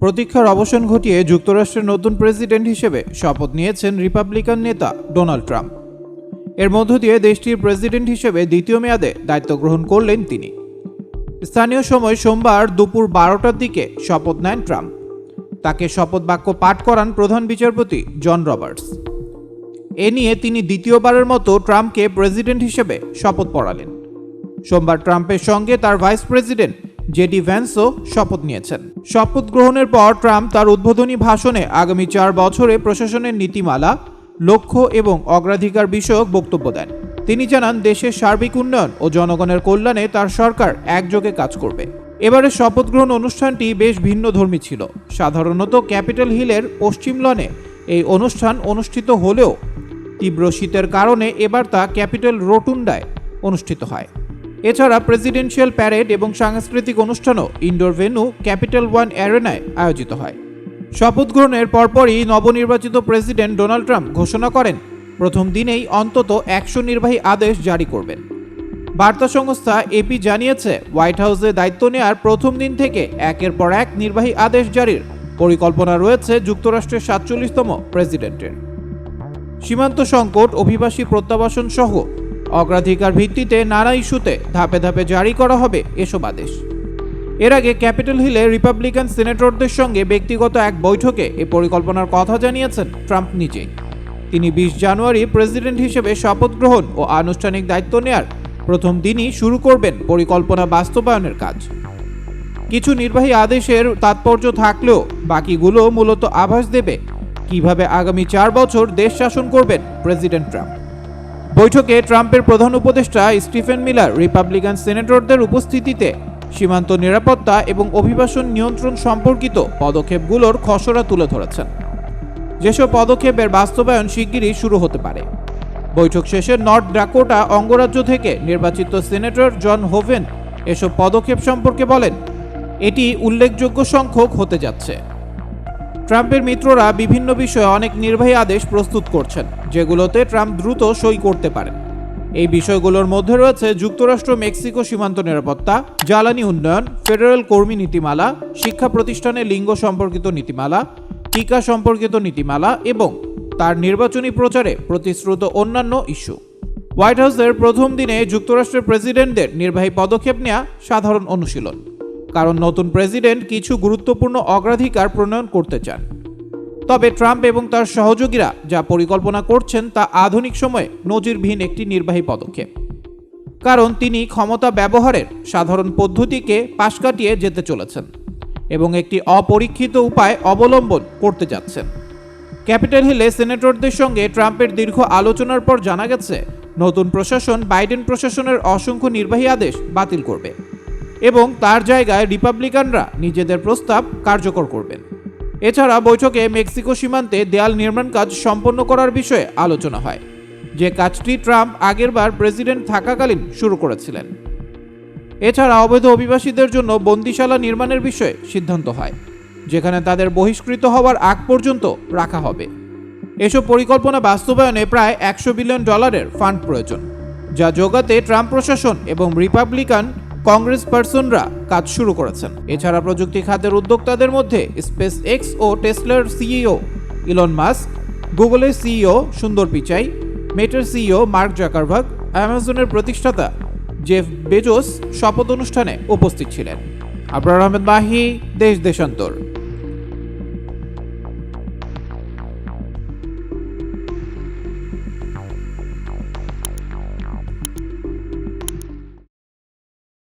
প্রতীক্ষার অবসান ঘটিয়ে যুক্তরাষ্ট্রের নতুন প্রেসিডেন্ট হিসেবে শপথ নিয়েছেন রিপাবলিকান নেতা ডোনাল্ড ট্রাম্প। এর মধ্য দিয়ে দেশটির প্রেসিডেন্ট হিসেবে দ্বিতীয় মেয়াদে দায়িত্ব গ্রহণ করলেন তিনি। স্থানীয় সময় সোমবার দুপুর বারোটার দিকে শপথ নেন ট্রাম্প। তাকে শপথ বাক্য পাঠ করান প্রধান বিচারপতি জন রবার্টস। এ নিয়ে তিনি দ্বিতীয়বারের মতো ট্রাম্পকে প্রেসিডেন্ট হিসেবে শপথ পড়ালেন। সোমবার ট্রাম্পের সঙ্গে তার ভাইস প্রেসিডেন্ট জেডি ভ্যান্সও শপথ নিয়েছেন। শপথ গ্রহণের পর ট্রাম্প তার উদ্বোধনী ভাষণে আগামী চার বছরে প্রশাসনের নীতিমালা, লক্ষ্য এবং অগ্রাধিকার বিষয়ক বক্তব্য দেন। তিনি জানান, দেশের সার্বিক উন্নয়ন ও জনগণের কল্যাণে তার সরকার একযোগে কাজ করবে। এবারে শপথ গ্রহণ অনুষ্ঠানটি বেশ ভিন্ন ধর্মী ছিল। সাধারণত ক্যাপিটাল হিলের পশ্চিম লনে এই অনুষ্ঠান অনুষ্ঠিত হলেও তীব্র শীতের কারণে এবার তা ক্যাপিটাল রোটুন্ডায় অনুষ্ঠিত হয়। এছাড়া প্রেসিডেন্সিয়াল প্যারেড এবং সাংস্কৃতিক অনুষ্ঠানও ইনডোর ভেন্যু ক্যাপিটাল ওয়ান অ্যারেনায় আয়োজিত হয়। শপথ গ্রহণের পরপরই নবনির্বাচিত প্রেসিডেন্ট ডোনাল্ড ট্রাম্প ঘোষণা করেন, প্রথম দিনেই অন্তত একশো নির্বাহী আদেশ জারি করবেন। বার্তা সংস্থা এপি জানিয়েছে হোয়াইট হাউসে দায়িত্ব নেওয়ার প্রথম দিন থেকে একের পর এক নির্বাহী আদেশ জারির পরিকল্পনা রয়েছে যুক্তরাষ্ট্রের সাতচল্লিশতম প্রেসিডেন্টের সীমান্ত সংকট, অভিবাসী প্রত্যাবাসন সহ অগ্রাধিকার ভিত্তিতে নানা ইস্যুতে ধাপে ধাপে জারি করা হবে এসব আদেশ। এর আগে ক্যাপিটাল হিলে রিপাবলিকান সিনেটরদের সঙ্গে ব্যক্তিগত এক বৈঠকে এ পরিকল্পনার কথা জানিয়েছেন ট্রাম্প নিজেই। তিনি বিশ জানুয়ারি প্রেসিডেন্ট হিসেবে শপথ গ্রহণ ও আনুষ্ঠানিক দায়িত্ব নেয়ার প্রথম দিনই শুরু করবেন পরিকল্পনা বাস্তবায়নের কাজ। কিছু নির্বাহী আদেশের তাৎপর্য থাকলেও বাকিগুলো মূলত আভাস দেবে কীভাবে আগামী চার বছর দেশ শাসন করবেন প্রেসিডেন্ট ট্রাম্প। বৈঠকে ট্রাম্পের প্রধান উপদেষ্টা স্টিফেন মিলার রিপাবলিকান সিনেটরদের উপস্থিতিতে সীমান্ত নিরাপত্তা এবং অভিবাসন নিয়ন্ত্রণ সম্পর্কিত পদক্ষেপগুলোর খসড়া তুলে ধরেছেন। যেসব পদক্ষেপের বাস্তবায়ন শিগগিরই শুরু হতে পারে। বৈঠক শেষে নর্থ ডাকোটা অঙ্গরাজ্য থেকে নির্বাচিত সিনেটর জন হোভেন এসব পদক্ষেপ সম্পর্কে বলেন, এটি উল্লেখযোগ্য সংখ্যক হতে যাচ্ছে। ট্রাম্পের মিত্ররা বিভিন্ন বিষয়ে অনেক নির্বাহী আদেশ প্রস্তুত করছেন, যেগুলোতে ট্রাম্প দ্রুত সই করতে পারেন। এই বিষয়গুলোর মধ্যে রয়েছে যুক্তরাষ্ট্র, মেক্সিকো সীমান্ত নিরাপত্তা, জ্বালানি উন্নয়ন, ফেডারেল কর্মী নীতিমালা, শিক্ষা প্রতিষ্ঠানে লিঙ্গ সম্পর্কিত নীতিমালা, টিকা সম্পর্কিত নীতিমালা এবং তার নির্বাচনী প্রচারে প্রতিশ্রুত অন্যান্য ইস্যু। হোয়াইট হাউসের প্রথম দিনে যুক্তরাষ্ট্রের প্রেসিডেন্টদের নির্বাহী পদক্ষেপ নেওয়া সাধারণ অনুশীলন। কারণ নতুন প্রেসিডেন্ট কিছু গুরুত্বপূর্ণ অগ্রাধিকার প্রণয়ন করতে চান। তবে ট্রাম্প এবং তার সহযোগীরা যা পরিকল্পনা করছেন তা আধুনিক সময়ে নজিরবিহীন একটি নির্বাহী পদক্ষেপ। কারণ তিনি ক্ষমতা ব্যবহারের সাধারণ পদ্ধতিকে পাশ কাটিয়ে যেতে চলেছেন এবং একটি অপরীক্ষিত উপায় অবলম্বন করতে যাচ্ছেন। ক্যাপিটাল হিলে সেনেটরদের সঙ্গে ট্রাম্পের দীর্ঘ আলোচনার পর জানা গেছে, নতুন প্রশাসন বাইডেন প্রশাসনের অসংখ্য নির্বাহী আদেশ বাতিল করবে। এবং তার জায়গায় রিপাবলিকানরা নিজেদের প্রস্তাব কার্যকর করবেন। এছাড়া বৈঠকে মেক্সিকো সীমান্তে দেয়াল নির্মাণ কাজ সম্পন্ন করার বিষয়ে আলোচনা হয়, যে কাজটি ট্রাম্প আগেরবার প্রেসিডেন্ট থাকাকালীন শুরু করেছিলেন। এছাড়া অবৈধ অভিবাসীদের জন্য বন্দিশালা নির্মাণের বিষয়ে সিদ্ধান্ত হয়, যেখানে তাদের বহিষ্কৃত হওয়ার আগ পর্যন্ত রাখা হবে। এসব পরিকল্পনা বাস্তবায়নে প্রায় একশো বিলিয়ন ডলারের ফান্ড প্রয়োজন, যা যোগাতে ট্রাম্প প্রশাসন এবং রিপাবলিকান কংগ্রেস পার্সনরা কাজ শুরু করেছেন। এছাড়া প্রযুক্তি খাতের উদ্যোক্তাদের মধ্যে স্পেস এক্স ও টেসলার সিইও ইলন মাস্ক গুগলের সিইও সুন্দর পিচাই মেটার সিইও মার্ক জাকারভাগ অ্যামাজনের প্রতিষ্ঠাতা জেফ বেজোস শপথ অনুষ্ঠানে উপস্থিত ছিলেন। আবরার আহমেদ মাহি, দেশ দেশান্তর।